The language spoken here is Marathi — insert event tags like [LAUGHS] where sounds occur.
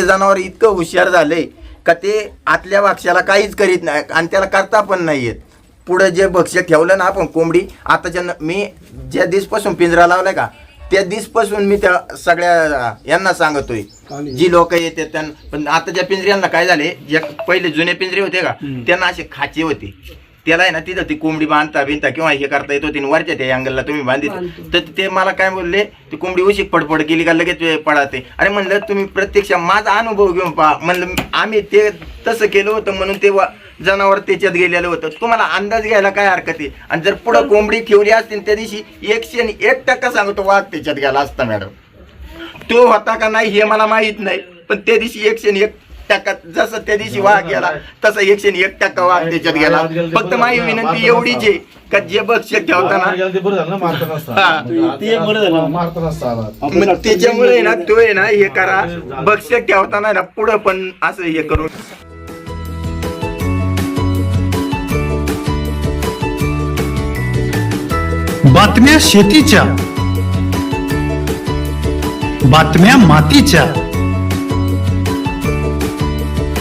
ते जनावर इतकं हुशार झालंय का ते आतल्या भक्ष्याला काहीच करीत नाही आणि त्याला करता पण नाही येत पुढं जे भक्ष्य ठेवलं ना आपण कोंबडी आताच्या मी ज्या दिसपासून पिंजरा लावलाय का त्या दिसपासून मी त्या सगळ्या यांना सांगतोय. जी लोक येते त्यांना पण आताच्या पिंजऱ्यांना काय झाले जे पहिले जुने पिंजरे होते का त्यांना असे खाचे होते. त्याला आहे ना तिथं ती कोंबडी बांधता बिनता किंवा हे करता येत आणि वरच्या त्या अँगलला तुम्ही बांधित. तर ते मला काय बोलले ती कोंबडी उशीक पडपड केली का लगेच पडाते अरे म्हणलं तुम्ही प्रत्यक्ष माझा अनुभव घेऊन पहा. म्हणलं आम्ही ते तसं केलं होतं म्हणून ते जनावर त्याच्यात गेलेलं होतं. तुम्हाला अंदाज घ्यायला काय हरकत आहे? आणि जर पुढं कोंबडी ठेवली असती त्या दिवशी एकशे आणि एक टक्का सांगतो वाघ त्याच्यात गेला असता मॅडम. तो होता का नाही हे मला माहीत नाही पण त्या दिवशी एकशे आणि एक टक्का जसं त्या दिवशी वाघ गेला तसं एकशे एक टक्का वाघ त्याच्यात गेला. फक्त माझी विनंती एवढीच आहे का जे बक्ष ठेवताना ते बरं झालं ना मारता [LAUGHS] नसता. हा. ते एक बरं झालं. मारता नसता आला. मग त्याच्यामुळे ना तो आहे ना हे करा. बक्ष ठेवताना ना पुढं पण असं हे करून. बातम्या शेतीच्या बातम्या मातीच्या.